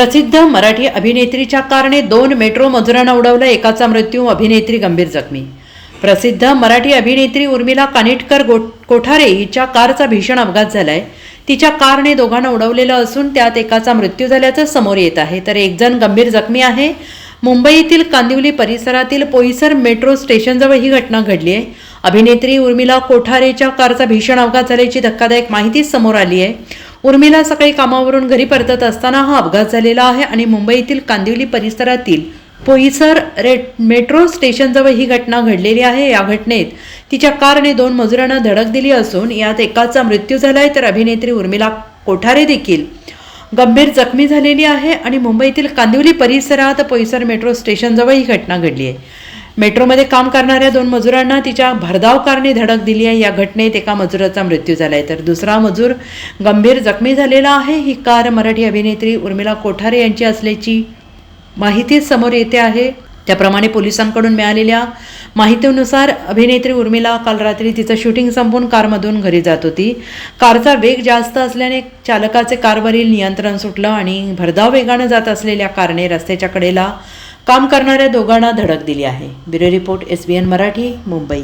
प्रसिद्ध मराठी अभिनेत्रीच्या कारने दोन मेट्रो मजुरांना उडवलं एकाचा मृत्यू अभिनेत्री गंभीर जखमी. प्रसिद्ध मराठी अभिनेत्री उर्मिला कानिटकर गो कोठारे हिच्या कारचा भीषण अपघात झालाय. तिच्या कारने दोघांना उडवलेलं असून त्यात एकाचा मृत्यू झाल्याचं समोर येत आहे. तर एकजण गंभीर जखमी आहे. मुंबईतील कांदिवली परिसरातील पोईसर मेट्रो स्टेशनजवळ ही घटना घडली आहे. अभिनेत्री उर्मिला कोठारेच्या कारचा भीषण अपघात झाल्याची धक्कादायक माहिती समोर आली आहे. उर्मिला सकाळी कामावरून घरी परतत असताना हा अपघात झालेला आहे आणि मुंबईतील कांदिवली परिसरातील पोईसर रेट मेट्रो स्टेशनजवळ ही घटना घडलेली आहे. या घटनेत तिच्या कारने दोन मजुरांना धडक दिली असून यात एकाचा मृत्यू झाला आहे तर अभिनेत्री उर्मिला कोठारे देखील गंभीर जखमी झालेली आहे आणि मुंबईतील कांदिवली परिसरात पोईसर मेट्रो स्टेशनजवळ ही घटना घडली आहे. मेट्रोमध्ये काम करणाऱ्या दोन मजुरांना तिच्या भरधाव कारने धडक दिली आहे. या घटनेत एका मजुराचा मृत्यू झाला आहे तर दुसरा मजूर गंभीर जखमी झालेला आहे. ही कार मराठी अभिनेत्री उर्मिला कोठारे यांची असल्याची माहिती समोर येते आहे. त्याप्रमाणे पोलिसांकडून मिळालेल्या माहितीनुसार अभिनेत्री उर्मिला काल रात्री तिचं शूटिंग संपवून कारमधून घरी जात होती. कारचा वेग जास्त असल्याने चालकाचे कारवरील नियंत्रण सुटलं आणि भरधाव वेगानं जात असलेल्या कारने रस्त्याच्या कडेला काम करणाऱ्या दोघांना धडक दिली आहे. Bureau report S B N Marathi Mumbai.